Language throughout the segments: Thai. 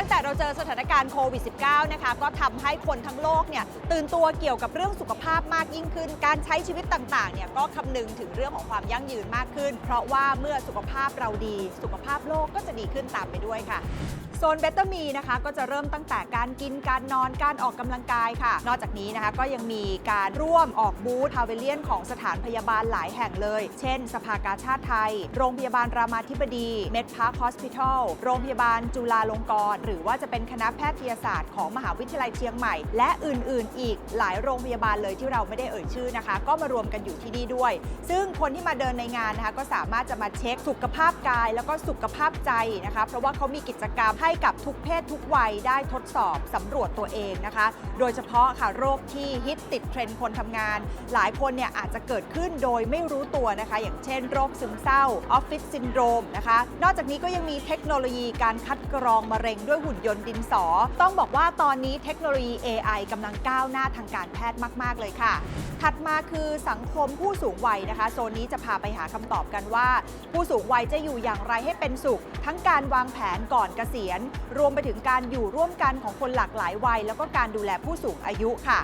ตั้งแต่เราเจอสถานการณ์โควิด -19 นะคะก็ทำให้คนทั้งโลกเนี่ยตื่นตัวเกี่ยวกับเรื่องสุขภาพมากยิ่งขึ้น การใช้ชีวิตต่างๆเนี่ยก็คำนึงถึงเรื่องของความยั่งยืนมากขึ้น เพราะว่าเมื่อสุขภาพเราดี สุขภาพโลกก็จะดีขึ้นตามไปด้วยค่ะโซนเบตเตอร์มีนะคะก็จะเริ่มตั้งแต่การกินการนอนการออกกำลังกายค่ะ นอกจากนี้นะคะก็ยังมีการร่วมออกบูธพาเวเลียนของสถานพยาบาลหลายแห่งเลย เช่น สภากาชาติไทย โรงพยาบาลรามาธิบดี เมดพาร์คฮอสพิทอล โรงพยาบาลจุฬาลงกรณ์หรือว่าจะเป็นคณะแพทยศาสตร์ของมหาวิทยาลัยเชียงใหม่ และอื่นๆ อีกหลายโรงพยาบาลเลยที่เราไม่ได้เอ่ยชื่อนะคะ ก็มารวมกันอยู่ที่นี่ด้วย ซึ่งคนที่มาเดินในงานนะคะก็สามารถจะมาเช็คสุขภาพกาย แล้วก็สุขภาพใจนะคะ เพราะว่าเขามีกิจกรรมให้กับทุกเพศทุกวัยได้ทดสอบสำรวจตัวเองนะคะ โดยเฉพาะค่ะโรคที่ฮิตติดเทรนด์คนทำงาน หลายคนเนี่ยอาจจะเกิดขึ้นโดยไม่รู้ตัวนะคะ อย่างเช่น โรคซึมเศร้าออฟฟิศซินโดรมนะคะ นอกจากนี้ก็ยังมีเทคโนโลยีการคัดกรองมะเร็งด้วยหุ่นยนต์ดินสอ ต้องบอกว่าตอนนี้เทคโนโลยี AI กำลังก้าวหน้าทางการแพทย์มาก ๆ เลยค่ะ ถัดมาคือสังคมผู้สูงวัยนะคะ โซนนี้จะพาไปหาคำตอบกันว่า ผู้สูงวัยจะอยู่อย่างไรให้เป็นสุข ทั้งการวางแผนก่อนเกษียณ รวมไปถึงการอยู่ร่วมกันของคนหลากหลายวัย แล้วก็การดูแลผู้สูงอายุค่ะ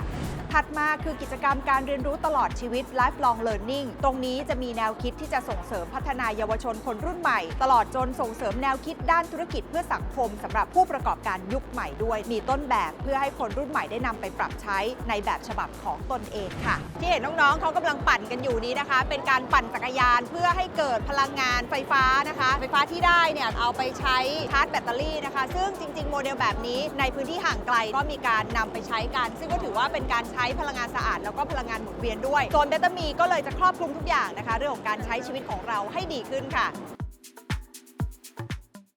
ถัดมาคือกิจกรรมการเรียนรู้ตลอดชีวิต lifelong learning ตรงนี้จะมีแนวคิดที่จะส่งเสริมพัฒนายเยาวชนคนรุ่นใหม่ ตลอดจนส่งเสริมแนวคิดด้านธุรกิจเพื่อสังคมสำหรับผู้ประกอบการยุคใหม่ด้วย มีต้นแบบเพื่อให้คนรุ่นใหม่ได้นำไปปรับใช้ในแบบฉบับของตนเองค่ะ ที่เห็นน้องๆเขากำลังปั่นกันอยู่นี้นะคะ เป็นการปั่นจักรยานเพื่อให้เกิดพลังงานไฟฟ้านะคะ ไฟฟ้าที่ได้เนี่ยเอาไปใช้ชาร์จแบตเตอรี่นะคะ ซึ่งจริง ๆ โมเดลแบบนี้ในพื้นที่ห่างไกลก็มีการนำไปใช้กัน ซึ่งก็ถือว่าเป็นการใช้พลังงานสะอาด แล้วก็พลังงานหมุนเวียนด้วยโซนเบตามีก็เลยจะครอบคลุมทุกอย่างนะคะ เรื่องของการใช้ชีวิตของเราให้ดีขึ้นค่ะ